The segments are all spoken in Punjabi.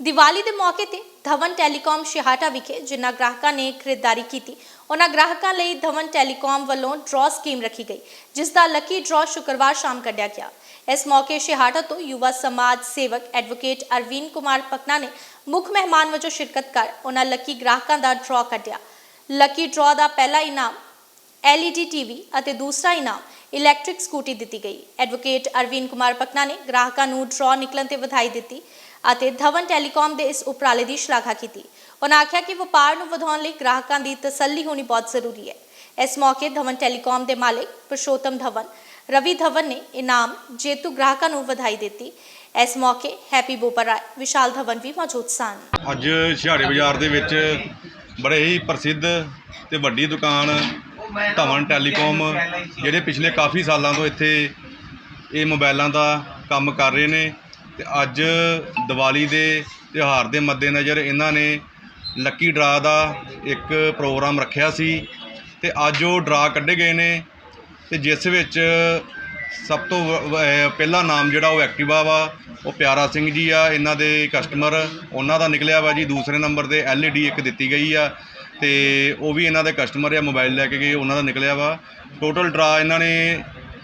ਦੀਵਾਲੀ ਦੇ ਮੌਕੇ ਤੇ ਧਵਨ ਟੈਲੀਕਾਮ ਸ਼ਿਹਾਟਾ ਵਿਖੇ ਜਿਨ੍ਹਾਂ ਗ੍ਰਾਹਕਾਂ ਨੇ ਖਰੀਦਦਾਰੀ ਕੀਤੀ, ਉਹਨਾਂ ਗ੍ਰਾਹਕਾਂ ਲਈ ਧਵਨ ਟੈਲੀਕਾਮ ਵੱਲੋਂ ਡਰਾਅ ਸਕੀਮ ਰੱਖੀ ਗਈ ਜਿਸ ਦਾ ਲੱਕੀ ਡਰਾਅ ਸ਼ੁੱਕਰਵਾਰ ਸ਼ਾਮ ਕੱਢਿਆ ਗਿਆ। ਇਸ ਮੌਕੇ ਸ਼ਿਹਾਟਾ ਤੋਂ ਯੁਵਾ ਸਮਾਜ ਸੇਵਕ ਐਡਵੋਕੇਟ ਅਰਵਿੰਦ ਕੁਮਾਰ ਪਕਨਾ ਨੇ ਮੁੱਖ ਮਹਿਮਾਨ ਵਜੋਂ ਸ਼ਿਰਕਤ ਕਰ ਉਹਨਾਂ ਲੱਕੀ ਗ੍ਰਾਹਕਾਂ ਦਾ ਡਰਾਅ ਕੱਢਿਆ। ਲੱਕੀ ਡਰਾਅ ਦਾ ਪਹਿਲਾ ਇਨਾਮ LED ਟੀਵੀ ਅਤੇ ਦੂਸਰਾ ਇਨਾਮ ਇਲੈਕਟ੍ਰਿਕ ਸਕੂਟੀ ਦਿੱਤੀ ਗਈ। ਐਡਵੋਕੇਟ ਅਰਵਿੰਦ ਕੁਮਾਰ ਪਕਨਾ ਨੇ ਗ੍ਰਾਹਕਾਂ ਨੂੰ ਡਰਾਅ ਨਿਕਲਣ ਤੇ ਵਧਾਈ ਦਿੱਤੀ। ਅਤੇ ਧਵਨ ਟੈਲੀਕਾਮ ਦੇ ਇਸ ਉਪਰਾਲੇ ਦੀ ਸ਼ਲਾਘਾ ਕੀਤੀ। ਉਹਨਾਂ ਆਖਿਆ ਕਿ ਵਪਾਰ ਨੂੰ ਵਧਾਉਣ ਲਈ ਗ੍ਰਾਹਕਾਂ ਦੀ ਤਸੱਲੀ ਹੋਣੀ ਬਹੁਤ ਜ਼ਰੂਰੀ ਹੈ। ਇਸ ਮੌਕੇ ਧਵਨ ਟੈਲੀਕਾਮ ਦੇ ਮਾਲਕ ਪੁਰਸ਼ੋਤਮ ਧਵਨ, ਰਵੀ ਧਵਨ ਨੇ ਇਨਾਮ ਜੇਤੂ ਗ੍ਰਾਹਕਾਂ ਨੂੰ ਵਧਾਈ ਦਿੱਤੀ। ਇਸ ਮੌਕੇ ਹੈਪੀ ਬੋਪਰਾ ਵਿਸ਼ਾਲ ਧਵਨ ਵੀ ਮੌਜੂਦ ਸਨ। ਅੱਜ ਛਿਹਾੜੇ ਬਾਜ਼ਾਰ ਦੇ ਵਿੱਚ ਬੜੇ ਹੀ ਪ੍ਰਸਿੱਧ ਤੇ ਵੱਡੀ ਦੁਕਾਨ ਧਵਨ ਟੈਲੀਕਾਮ, ਜਿਹੜੇ ਪਿਛਲੇ ਕਾਫੀ ਸਾਲਾਂ ਤੋਂ ਇੱਥੇ ਇਹ ਮੋਬਾਈਲਾਂ ਦਾ ਕੰਮ ਕਰ ਰਹੇ ਨੇ। ਅਤੇ ਅੱਜ ਦੀਵਾਲੀ ਦੇ ਤਿਉਹਾਰ ਦੇ ਮੱਦੇਨਜ਼ਰ ਇਹਨਾਂ ਨੇ ਲੱਕੀ ਡਰਾ ਦਾ ਇੱਕ ਪ੍ਰੋਗਰਾਮ ਰੱਖਿਆ ਸੀ ਅਤੇ ਅੱਜ ਉਹ ਡਰਾ ਕੱਢੇ ਗਏ ਨੇ ਅਤੇ ਜਿਸ ਵਿੱਚ ਸਭ ਤੋਂ ਪਹਿਲਾ ਨਾਮ ਜਿਹੜਾ ਉਹ ਐਕਟਿਵਾ ਵਾ, ਉਹ ਪਿਆਰਾ ਸਿੰਘ ਜੀ ਆ, ਇਹਨਾਂ ਦੇ ਕਸਟਮਰ ਉਹਨਾਂ ਦਾ ਨਿਕਲਿਆ ਵਾ ਜੀ, ਦੂਸਰੇ ਨੰਬਰ ਤੇ LED ਇੱਕ ਦਿੱਤੀ ਗਈ ਆ ਤੇ ਉਹ ਵੀ ਇਹਨਾਂ ਦੇ ਕਸਟਮਰ ਆ ਮੋਬਾਈਲ ਲੈ ਕੇ ਗਏ, ਉਹਨਾਂ ਦਾ ਨਿਕਲਿਆ ਵਾ। ਟੋਟਲ ਡਰਾ ਇਹਨਾਂ ਨੇ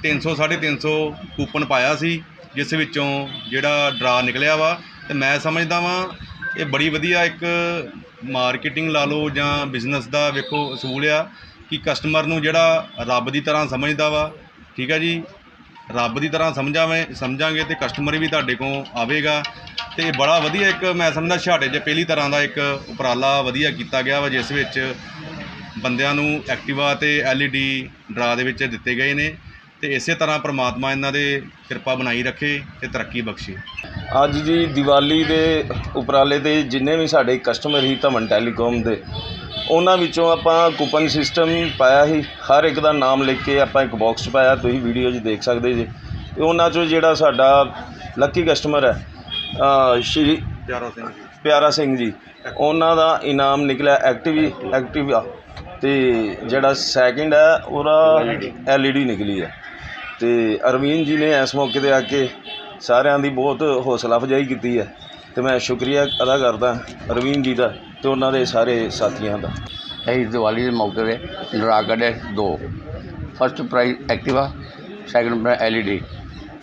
300 350 ਕੂਪਨ ਪਾਇਆ ਸੀ। ਜਿਸ ਵਿੱਚੋਂ ਜਿਹੜਾ ਡਰਾ ਨਿਕਲਿਆ ਵਾ, ਤੇ ਮੈਂ ਸਮਝਦਾ ਵਾਂ, ਇਹ ਬੜੀ ਵਧੀਆ ਇੱਕ ਮਾਰਕੀਟਿੰਗ ਲਾ ਲਓ ਜਾਂ ਬਿਜ਼ਨਸ ਦਾ ਵੇਖੋ ਅਸੂਲ ਆ, ਕਿ ਕਸਟਮਰ ਨੂੰ ਜਿਹੜਾ ਰੱਬ ਦੀ ਤਰ੍ਹਾਂ ਸਮਝਦਾ ਵਾ, ਠੀਕ ਆ ਜੀ? ਰੱਬ ਦੀ ਤਰ੍ਹਾਂ ਸਮਝਾਵੇਂ, ਸਮਝਾਂਗੇ ਤੇ ਕਸਟਮਰ ਵੀ ਤੁਹਾਡੇ ਕੋਲ ਆਵੇਗਾ। ਤੇ ਇਹ ਬੜਾ ਵਧੀਆ ਇੱਕ ਮੈਂ ਸਮਝਦਾ ਛਾਟੇ 'ਚ ਪਹਿਲੀ ਤਰ੍ਹਾਂ ਦਾ ਇੱਕ ਉਪਰਾਲਾ ਵਧੀਆ ਕੀਤਾ ਗਿਆ ਵਾ, ਜਿਸ ਵਿੱਚ ਬੰਦਿਆਂ ਨੂੰ ਐਕਟਿਵਾ ਤੇ LED ਡਰਾ ਦੇ ਵਿੱਚ ਦਿੱਤੇ ਗਏ ਨੇ। ਤੇ ਇਸੇ ਤਰ੍ਹਾਂ ਪ੍ਰਮਾਤਮਾ ਇਹਨਾਂ ਦੇ ਕਿਰਪਾ ਬਣਾਈ ਰੱਖੇ ਤੇ ਤਰੱਕੀ ਬਖਸ਼ੇ। ਅੱਜ ਜੀ ਦੀਵਾਲੀ ਦੇ ਉਪਰਾਲੇ ਦੇ ਜਿੰਨੇ ਵੀ ਸਾਡੇ ਕਸਟਮਰ ਹੀ ਧਮਨ ਟੈਲੀਕਾਮ ਦੇ ਉਹਨਾਂ ਵਿੱਚੋਂ ਆਪਾਂ ਕੂਪਨ ਸਿਸਟਮ ਪਾਇਆ ਸੀ। ਹਰ ਇੱਕ ਦਾ ਨਾਮ ਲਿਖ ਕੇ ਆਪਾਂ ਇੱਕ ਬਾਕਸ ਪਾਇਆ। ਤੁਸੀਂ ਵੀਡੀਓ 'ਚ ਦੇਖ ਸਕਦੇ ਜੀ। ਤੇ ਉਹਨਾਂ 'ਚੋਂ ਜਿਹੜਾ ਸਾਡਾ ਲੱਕੀ ਕਸਟਮਰ ਹੈ ਸ਼੍ਰੀ ਪਿਆਰਾ ਸਿੰਘ ਜੀ। ਪਿਆਰਾ ਸਿੰਘ ਜੀ ਉਹਨਾਂ ਦਾ ਇਨਾਮ ਨਿਕਲਿਆ ਐਕਟਿਵ ਐਕਟਿਵਾ ਤੇ ਜਿਹੜਾ ਸੈਕਿੰਡ ਹੈ ਉਹਦਾ LED ਨਿਕਲੀ ਹੈ। ਅਤੇ ਅਰਵੀਨ ਜੀ ਨੇ ਇਸ ਮੌਕੇ ਤੇ ਆ ਕੇ ਸਾਰਿਆਂ ਦੀ ਬਹੁਤ ਹੌਸਲਾ ਅਫਜ਼ਾਈ ਕੀਤੀ ਹੈ ਅਤੇ ਮੈਂ ਸ਼ੁਕਰੀਆ ਅਦਾ ਕਰਦਾ ਅਰਵੀਨ ਜੀ ਦਾ ਅਤੇ ਉਹਨਾਂ ਦੇ ਸਾਰੇ ਸਾਥੀਆਂ ਦਾ। ਅਸੀਂ ਦੀਵਾਲੀ ਦੇ ਮੌਕੇ ਤੇ ਡਰਾ ਕੱਢੇ ਦੋ। First prize Activa second prize D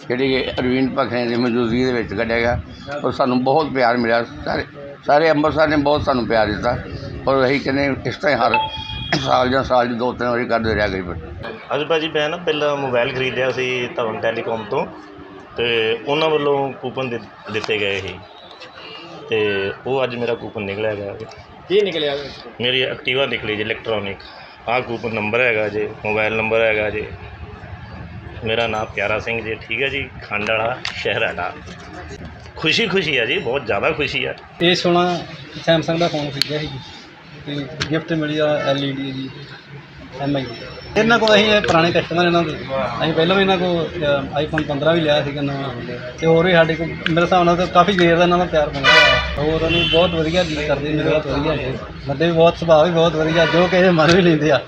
ਜਿਹੜੀ ਕਿ ਅਰਵਿੰਦ ਭਖਣੇ ਦੀ ਮੌਜੂਦਗੀ ਦੇ ਵਿੱਚ ਕੱਢਿਆ ਗਿਆ। ਔਰ ਸਾਨੂੰ ਬਹੁਤ ਪਿਆਰ ਮਿਲਿਆ। ਸਾਰੇ ਸਾਰੇ ਅੰਮ੍ਰਿਤਸਰ ਨੇ ਬਹੁਤ ਸਾਨੂੰ ਪਿਆਰ ਦਿੱਤਾ। ਔਰ ਅਸੀਂ ਕਹਿੰਦੇ ਇਸ ਤਰ੍ਹਾਂ ਹੀ ਹਰ ਸਾਲ ਜਾਂ ਸਾਲ 'ਚ ਦੋ ਤਿੰਨ ਵਾਰੀ ਕਰਦੇ ਰਿਹਾ ਕਰੀਬ ਅੱਜ ਭਾਜੀ ਮੈਂ ਨਾ ਪਹਿਲਾਂ ਮੋਬਾਈਲ ਖਰੀਦਿਆ ਸੀ ਧਵਨ ਟੈਲੀਕਾਮ ਤੋਂ ਤੇ ਉਹਨਾਂ ਵੱਲੋਂ ਕੂਪਨ ਦਿੱਤ- ਦਿੱਤੇ ਗਏ ਸੀ। ਤੇ ਉਹ ਅੱਜ ਮੇਰਾ ਕੂਪਨ ਨਿਕਲਿਆ ਗਿਆ ਕੀ ਨਿਕਲਿਆ ਮੇਰੀ ਐਕਟਿਵਾ ਨਿਕਲੀ ਜੀ ਇਲੈਕਟ੍ਰੋਨਿਕ ਆਹ ਕੂਪਨ ਨੰਬਰ ਹੈਗਾ ਜੀ ਮੋਬਾਈਲ ਨੰਬਰ ਹੈਗਾ ਜੀ। ਮੇਰਾ ਨਾਮ ਪਿਆਰਾ ਸਿੰਘ ਜੀ ਠੀਕ ਹੈ ਜੀ ਖੰਡ ਵਾਲਾ ਸ਼ਹਿਰ ਹੈਗਾ ਖੁਸ਼ੀ ਖੁਸ਼ੀ ਹੈ ਜੀ ਬਹੁਤ ਜ਼ਿਆਦਾ ਖੁਸ਼ੀ ਹੈ ਇਹ ਸੋਹਣਾ ਸੈਮਸੰਗ ਦਾ ਫੋਨ ਖਰੀਦਿਆ ਸੀ ਤੇ ਗਿਫਟ ਮਿਲੀ ਆ LED ਦੀ ਐਮਆਈ ਇਹਨਾਂ ਕੋਲ ਅਸੀਂ ਇਹ ਪੁਰਾਣੇ ਕਸਟਮਰ ਇਹਨਾਂ ਦੇ। ਅਸੀਂ ਪਹਿਲਾਂ ਵੀ ਇਹਨਾਂ ਕੋਲ ਆਈਫੋਨ 15 ਵੀ ਲਿਆ ਸੀਗਾ ਨਵਾਂ। ਤੇ ਹੋਰ ਵੀ ਸਾਡੇ ਕੋਲ, ਮੇਰੇ ਹਿਸਾਬ ਨਾਲ ਤਾਂ ਕਾਫੀ ਦੇਰ ਦਾ ਇਹਨਾਂ ਦਾ ਪਿਆਰ ਬਣਿਆ ਹੋਇਆ। ਹੋਰ ਉਹਨੂੰ ਬਹੁਤ ਵਧੀਆ ਡੀਲ ਕਰਦੇ, ਮੇਰੇ ਬਹੁਤ ਵਧੀਆ ਬੰਦੇ ਵੀ ਬਹੁਤ, ਸੁਭਾਅ ਵੀ ਬਹੁਤ ਵਧੀਆ, ਜੋ ਕਿਸੇ ਮਨ ਵੀ ਲੈਂਦੇ ਆ।